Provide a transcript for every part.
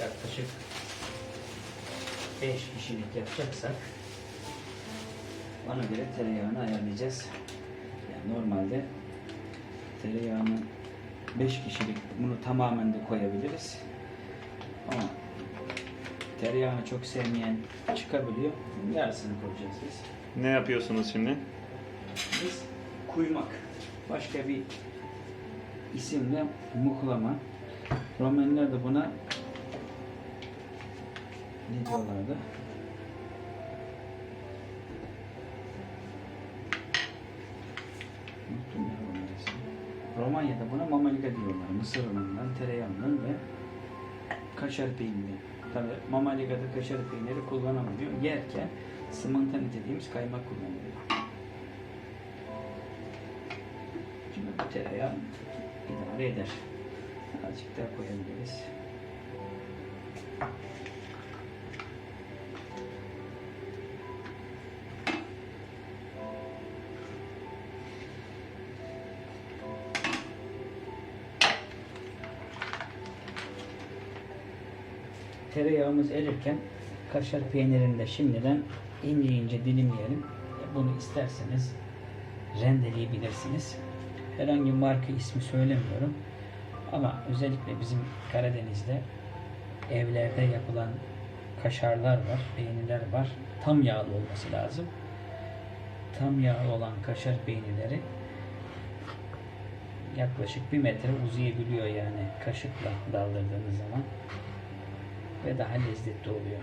yaklaşık 5 kişilik yapacaksak ona göre tereyağını ayarlayacağız. Yani normalde tereyağını 5 kişilik bunu tamamen de koyabiliriz. Ama tereyağını çok sevmeyen çıkabiliyor. Yarısını koyacağız biz. Ne yapıyorsunuz şimdi? Biz kuymak. Başka bir isimle muhlama. Romenler de buna ne diyorlardı? Unuttum ya ismini. Romanya'da buna mamalika diyorlar. Mısır unundan, tereyağından ve kaşar peyniri. Tabi mamalikada kaşar peyniri kullanamıyor. Yerken smantani dediğimiz kaymak kullanılıyor. Şimdi bu tereyağı idare eder. Azıcık daha koyabiliriz. Tereyağımız erirken kaşar peynirini de şimdiden ince ince dilimleyelim. Bunu isterseniz rendeleyebilirsiniz. Herhangi marka ismi söylemiyorum. Ama özellikle bizim Karadeniz'de evlerde yapılan kaşarlar var, peynirler var. Tam yağlı olması lazım. Tam yağlı olan kaşar peynirleri yaklaşık bir metre uzayabiliyor yani kaşıkla daldırdığınız zaman ve daha lezzetli oluyor.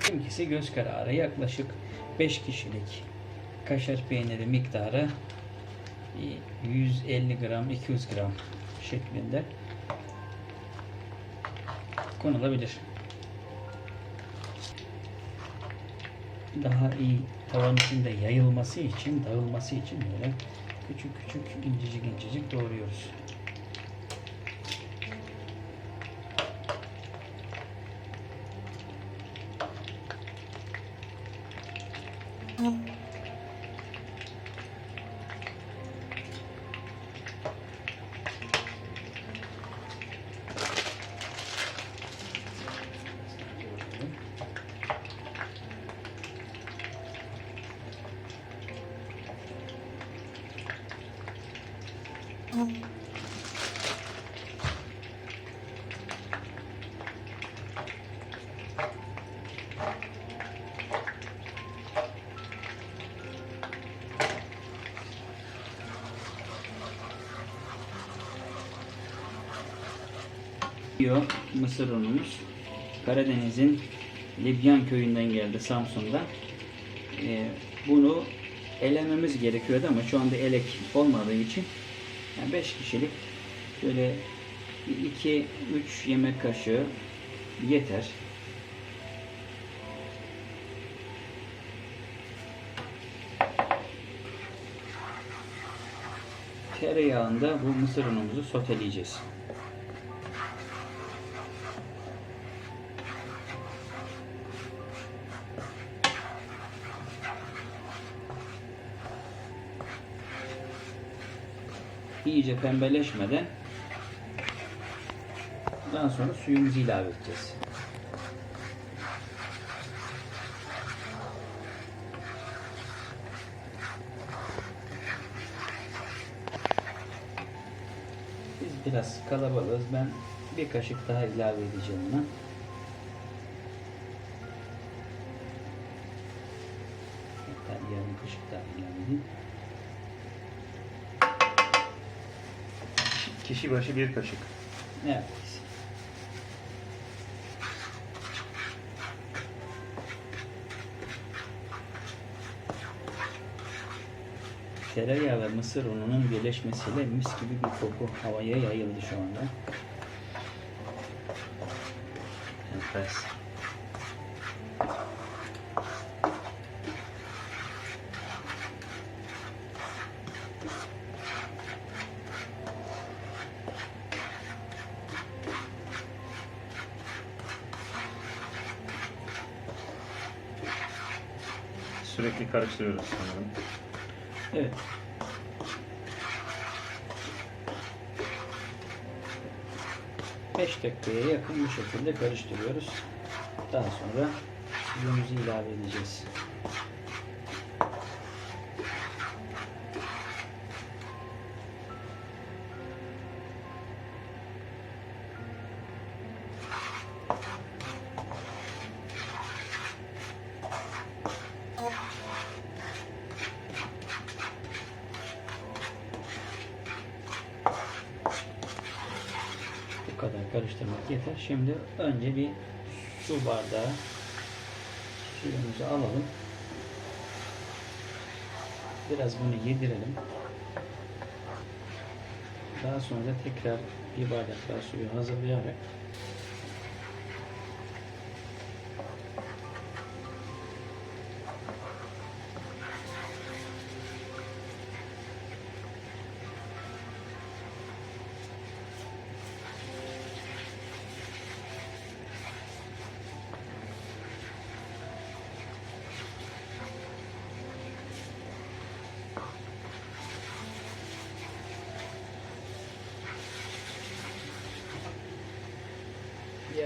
Bizimkisi göz kararı yaklaşık 5 kişilik kaşar peyniri miktarı 150 gram 200 gram şeklinde konulabilir. Daha iyi tavanın içinde yayılması için, dağılması için böyle küçük küçük incecik incecik doğruyoruz. Diyor mısır unumuz. Karadeniz'in Libyan köyünden geldi Samsun'da. Ee, bunu elememiz gerekiyordu ama şu anda elek olmadığı için 5 kişilik şöyle 2-3 yemek kaşığı yeter. Tereyağında bu mısır unumuzu soteleyeceğiz. İyice pembeleşmeden daha sonra suyumuzu ilave edeceğiz. Biz biraz kalabalığız. Ben bir kaşık daha ilave edeceğim buna. Kişi başı bir kaşık. Evet. Tereyağı ve mısır ununun birleşmesiyle mis gibi bir koku havaya yayıldı şu anda. Enfes. Sürekli karıştırıyoruz sanırım. Evet. Beş dakikaya yakın bu şekilde karıştırıyoruz. Daha sonra suyumuzu ilave edeceğiz. Kadar karıştırmak yeter. Şimdi önce bir su bardağı suyumuzu alalım. Biraz bunu yedirelim. Daha sonra tekrar bir bardak daha suyu hazırlayarak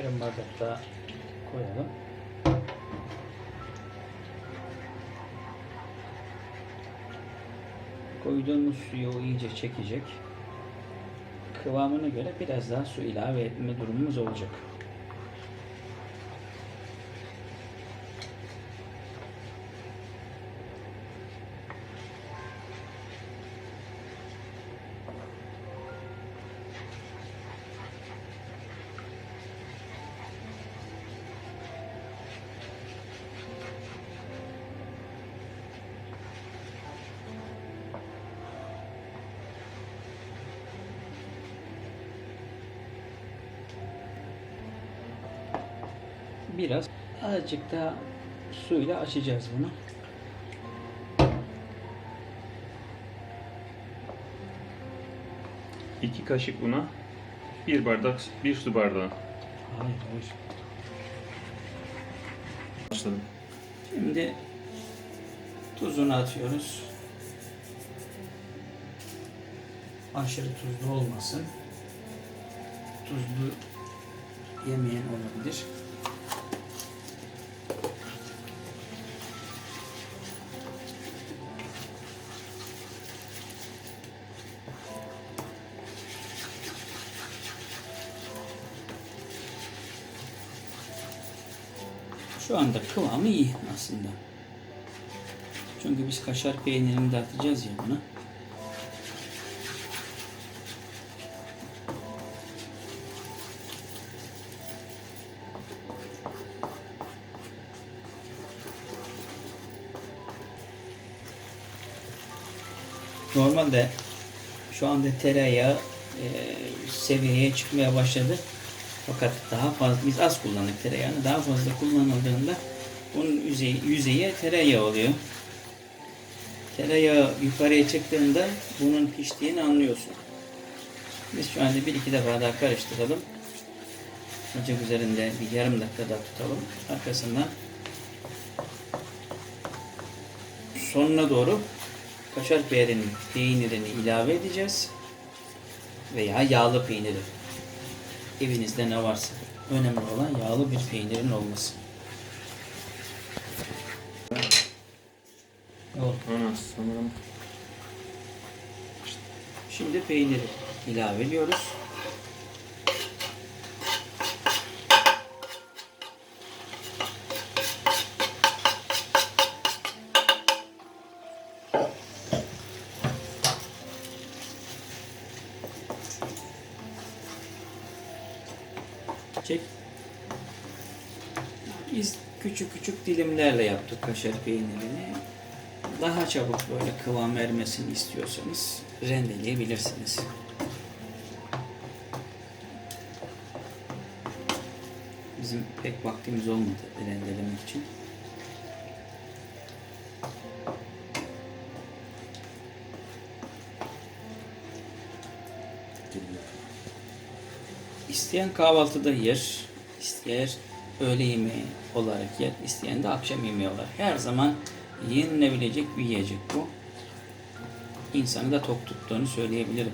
yarım bardak daha koyalım. Koyduğumuz suyu o iyice çekecek. Kıvamına göre biraz daha su ilave etme durumumuz olacak. Biraz azıcık daha suyla açacağız bunu. İki kaşık una, bir bardak, bir su bardağı. Hayır, hayır. Başladım. Şimdi tuzunu atıyoruz. Aşırı tuzlu olmasın. Tuzlu yemeyen olabilir. Şu anda kıvamı iyi aslında. Çünkü biz kaşar peynirini de atacağız ya buna. Normalde şu anda tereyağı e, seviyeye çıkmaya başladı. Fakat daha fazla biz az kullandık tereyağını. Daha fazla kullanıldığında bunun yüzeyi, yüzeyi tereyağı oluyor. Tereyağı yukarıya çıktığında bunun piştiğini anlıyorsun. Biz şu anda bir iki defa daha karıştıralım. Ocak üzerinde bir yarım dakika daha tutalım. Arkasından sonuna doğru kaşar peynirini, peynirini ilave edeceğiz. Veya yağlı peyniri. Evinizde ne varsa. Önemli olan yağlı bir peynirin olması. Ana sanırım Şimdi peyniri ilave ediyoruz. Çek. Biz küçük küçük dilimlerle yaptık kaşar peynirini. Daha çabuk böyle kıvam vermesini istiyorsanız rendeleyebilirsiniz. Bizim pek vaktimiz olmadı rendelemek için. İsteyen kahvaltıda yer, isteyen öğle yemeği olarak yer, isteyen de akşam yemeği olarak. Her zaman Yenilebilecek bir yiyecek bu. İnsanı da tok tuttuğunu söyleyebilirim.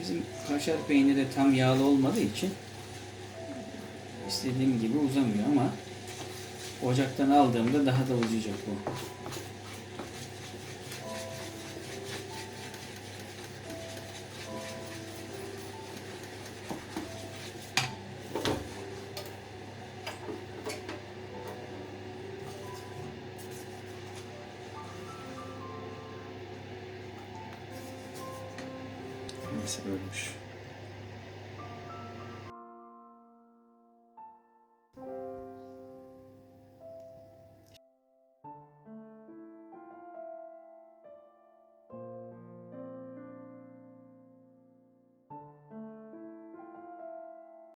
Bizim kaşar peyniri tam yağlı olmadığı için istediğim gibi uzamıyor ama ocaktan aldığımda daha da uzayacak bu. recebemos.